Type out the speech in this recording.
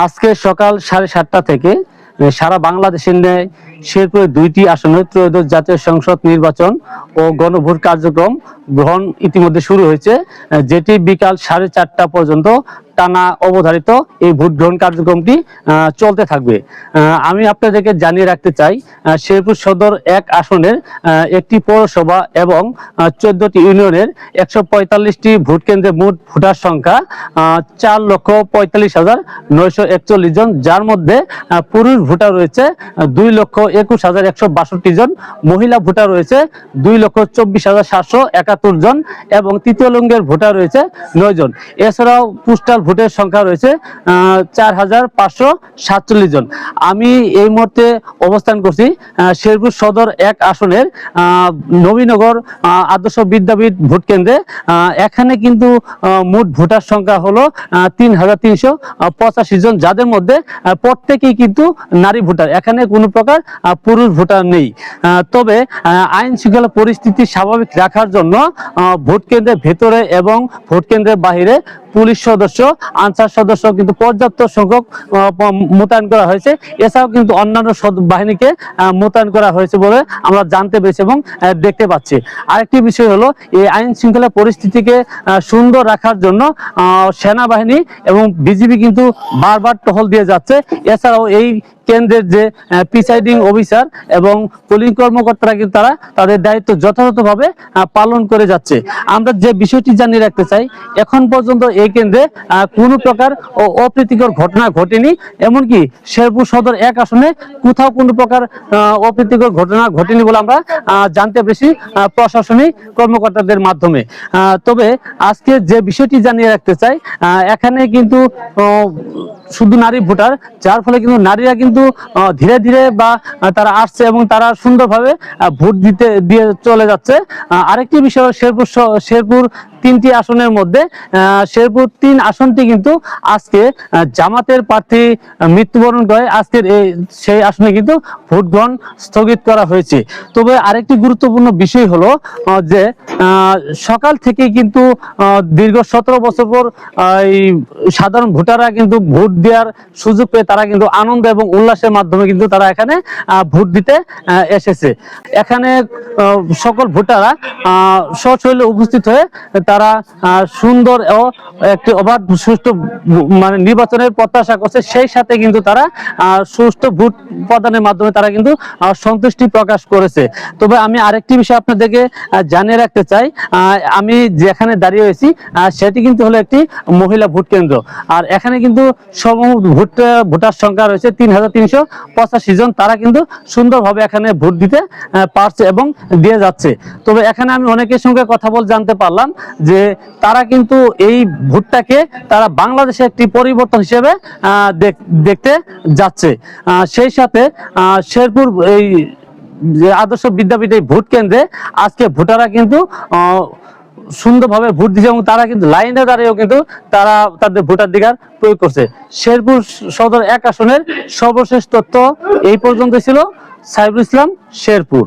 আজকে সকাল সাড়ে সাতটা থেকে সারা বাংলাদেশের ন্যায় শেরপুরে দুইটি আসনে ত্রয়োদশ জাতীয় সংসদ নির্বাচন ও গণভোট কার্যক্রম গ্রহণ ইতিমধ্যে শুরু হয়েছে যেটি বিকাল সাড়ে চারটা পর্যন্ত টানা অবধারিত এই ভোট গ্রহণ কার্যক্রমটি চলতে থাকবে। আমি আপনাদেরকে জানিয়ে রাখতে চাই শেরপুর সদর এক আসনের একটি পৌরসভা এবং চোদ্দটি ইউনিয়নের একশো পঁয়তাল্লিশটি ভোট কেন্দ্রে মোট ভোটার সংখ্যা চার লক্ষ পঁয়তাল্লিশ হাজার নয়শো একচল্লিশ জন, যার মধ্যে পুরুষ ভোটার রয়েছে দুই লক্ষ একুশ হাজার একশো বাষট্টি জন, মহিলা ভোটার রয়েছে, দুই লক্ষ চব্বিশ হাজার সাতশো একাত্তর জন এবং তৃতীয় লিঙ্গের ভোটার রয়েছে নয় জন। এছাড়াও পোস্টাল ভোটের সংখ্যা রয়েছে চার হাজার পাঁচশো সাতচল্লিশ জন। আমি এই মুহূর্তে অবস্থান করছি শেরপুর সদর এক আসনের নবীনগর আদর্শ বিদ্যাপীঠ ভোট কেন্দ্রে। এখানে কিন্তু মোট ভোটার সংখ্যা হলো তিন হাজার তিনশো পঁচাশি জন, যাদের মধ্যে প্রত্যেকেই কিন্তু নারী ভোটার। এখানে কোনো প্রকার পুরুষ ভোটার নেই। তবে আইন শৃঙ্খলা পরিস্থিতি স্বাভাবিক রাখার জন্য ভোট কেন্দ্রের ভেতরে এবং ভোট কেন্দ্রের বাহিরে পুলিশ সদস্য, আনসার সদস্য, কিন্তু পর্যাপ্ত সংখ্যক মোতায়েন করা হয়েছে। এছাড়াও কিন্তু অন্যান্য বাহিনীকে মোতায়েন করা হয়েছে বলে আমরা জানতে পেরেছি এবং দেখতে পাচ্ছি। আরেকটি বিষয় হলো, এই আইন শৃঙ্খলা পরিস্থিতিকে সুন্দর রাখার জন্য সেনাবাহিনী এবং বিজিবি কিন্তু বারবার টহল দিয়ে যাচ্ছে। এছাড়াও এই কেন্দ্রের যে প্রিসাইডিং অফিসার এবং পুলিশ কর্মকর্তারা কিন্তু তারা তাদের দায়িত্ব যথাযথভাবে পালন করে যাচ্ছে। আমরা যে বিষয়টি জানিয়ে রাখতে চাই, এখন পর্যন্ত এই কেন্দ্রে কোনো প্রকার অপ্রীতিকর ঘটনা ঘটেনি। এমনকি শেরপুর সদর এক আসনে কোথাও কোনো প্রকার অপ্রীতিকর ঘটনা ঘটেনি বলে আমরা জানতে পেরেছি প্রশাসনিক কর্মকর্তাদের মাধ্যমে। তবে আজকে যে বিষয়টি জানিয়ে রাখতে চাই এখানে কিন্তু শুধু নারী ভোটার, যার ফলে কিন্তু নারীরা কিন্তু আহ, ধীরে ধীরে বা তারা আসছে এবং তারা সুন্দরভাবে ভোট দিতে দিয়ে চলে যাচ্ছে। আরেকটি বিষয় শেরপুর শেরপুর তিনটি আসনের মধ্যে শেরপুর তিন আসনটি কিন্তু আজকে জামাতের প্রার্থী মৃত্যুবরণ করে। আজকের এই সেই আসনে কিন্তু ভোট গ্রহণ স্থগিত করা হয়েছে। তবে আরেকটি গুরুত্বপূর্ণ বিষয় হলো যে সকাল থেকে কিন্তু দীর্ঘ সতেরো বছর পর এই সাধারণ ভোটাররা কিন্তু ভোট দেওয়ার সুযোগ পেয়ে তারা কিন্তু আনন্দ এবং উল্লাসের মাধ্যমে কিন্তু তারা এখানে ভোট দিতে এসেছে। এখানে সকল ভোটাররা সশৈলে উপস্থিত হয়ে তারা সুন্দর ও একটি অবাধ সুষ্ঠু মানে নির্বাচনের প্রত্যাশা করছে, সেই সাথে কিন্তু তারা সুষ্ঠু ভোট প্রদানের মাধ্যমে তারা কিন্তু সন্তুষ্টি প্রকাশ করেছে। তবে আমি আরেকটি বিষয় আপনাদেরকে জানিয়ে রাখতে চাই। আমি যেখানে দাঁড়িয়ে হয়েছি সেটি কিন্তু হলো একটি মহিলা ভোট কেন্দ্র। আর এখানে কিন্তু সমগ্র ভোট, ভোটার সংখ্যা রয়েছে তিন হাজার তিনশো পঁচাশি জন। তারা কিন্তু সুন্দরভাবে এখানে ভোট দিতে পারছে এবং দিয়ে যাচ্ছে। তবে এখানে আমি অনেকের সঙ্গে কথা বল জানতে পারলাম। যে তারা কিন্তু এই ভোটটাকে তারা বাংলাদেশে একটি পরিবর্তন হিসেবে দেখতে যাচ্ছে। সেই সাথে শেরপুর এই আদর্শ বিদ্যাপীঠ এই ভোট কেন্দ্রে আজকে ভোটাররা কিন্তু সুন্দরভাবে ভোট দিচ্ছে এবং তারা কিন্তু লাইনে দাঁড়িয়েও কিন্তু তারা তাদের ভোটাধিকার প্রয়োগ করছে। শেরপুর সদর এক আসনের সর্বশেষ তথ্য এই পর্যন্ত ছিল। সাইবুল ইসলাম, শেরপুর।